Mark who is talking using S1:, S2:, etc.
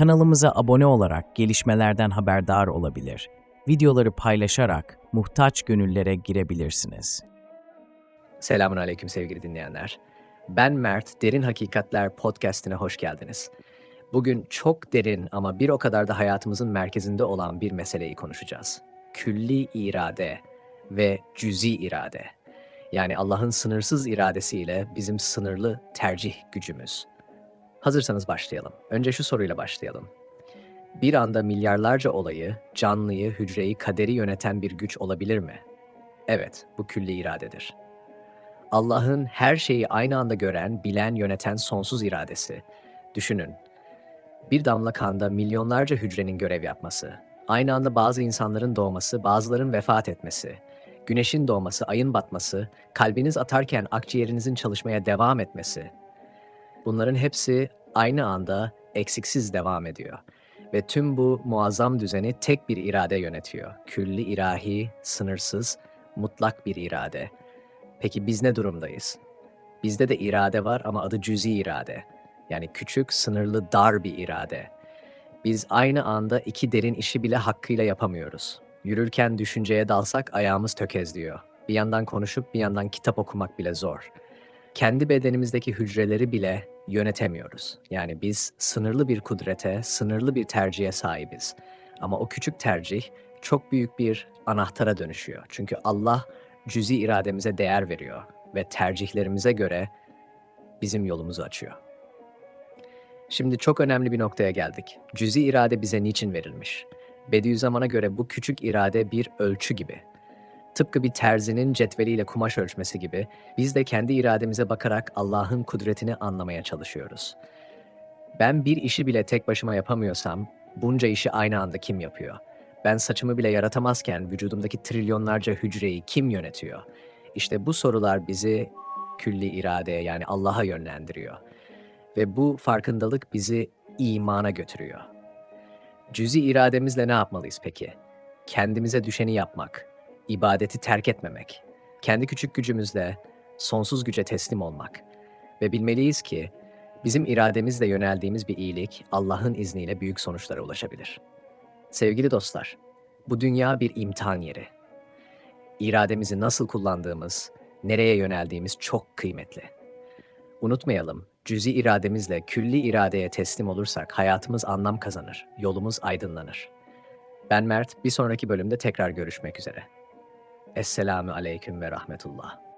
S1: Kanalımıza abone olarak gelişmelerden haberdar olabilir. Videoları paylaşarak muhtaç gönüllere girebilirsiniz.
S2: Selamun aleyküm sevgili dinleyenler. Ben Mert, Derin Hakikatler podcastine hoş geldiniz. Bugün çok derin ama bir o kadar da hayatımızın merkezinde olan bir meseleyi konuşacağız. Külli irade ve cüzi irade. Yani Allah'ın sınırsız iradesiyle bizim sınırlı tercih gücümüz. Hazırsanız başlayalım. Önce şu soruyla başlayalım. Bir anda milyarlarca olayı, canlıyı, hücreyi, kaderi yöneten bir güç olabilir mi? Evet, bu külli iradedir. Allah'ın her şeyi aynı anda gören, bilen, yöneten sonsuz iradesi. Düşünün. Bir damla kanda milyonlarca hücrenin görev yapması, aynı anda bazı insanların doğması, bazıların vefat etmesi, güneşin doğması, ayın batması, kalbiniz atarken akciğerinizin çalışmaya devam etmesi. Bunların hepsi aynı anda eksiksiz devam ediyor. Ve tüm bu muazzam düzeni tek bir irade yönetiyor. Külli ilahi, sınırsız, mutlak bir irade. Peki biz ne durumdayız? Bizde de irade var ama adı cüzi irade. Yani küçük, sınırlı, dar bir irade. Biz aynı anda iki derin işi bile hakkıyla yapamıyoruz. Yürürken düşünceye dalsak ayağımız tökezliyor. Bir yandan konuşup bir yandan kitap okumak bile zor. Kendi bedenimizdeki hücreleri bile yönetemiyoruz. Yani biz sınırlı bir kudrete, sınırlı bir tercihe sahibiz. Ama o küçük tercih çok büyük bir anahtara dönüşüyor. Çünkü Allah cüzi irademize değer veriyor ve tercihlerimize göre bizim yolumuzu açıyor. Şimdi çok önemli bir noktaya geldik. Cüzi irade bize niçin verilmiş? Bediüzzaman'a göre bu küçük irade bir ölçü gibi. Tıpkı bir terzinin cetveliyle kumaş ölçmesi gibi biz de kendi irademize bakarak Allah'ın kudretini anlamaya çalışıyoruz. Ben bir işi bile tek başıma yapamıyorsam bunca işi aynı anda kim yapıyor? Ben saçımı bile yaratamazken vücudumdaki trilyonlarca hücreyi kim yönetiyor? İşte bu sorular bizi külli iradeye yani Allah'a yönlendiriyor. Ve bu farkındalık bizi imana götürüyor. Cüzi irademizle ne yapmalıyız peki? Kendimize düşeni yapmak, ibadeti terk etmemek, kendi küçük gücümüzle sonsuz güce teslim olmak. Ve bilmeliyiz ki bizim irademizle yöneldiğimiz bir iyilik Allah'ın izniyle büyük sonuçlara ulaşabilir. Sevgili dostlar, bu dünya bir imtihan yeri. İrademizi nasıl kullandığımız, nereye yöneldiğimiz çok kıymetli. Unutmayalım, cüzi irademizle külli iradeye teslim olursak hayatımız anlam kazanır, yolumuz aydınlanır. Ben Mert, bir sonraki bölümde tekrar görüşmek üzere. Esselamu aleyküm ve rahmetullah.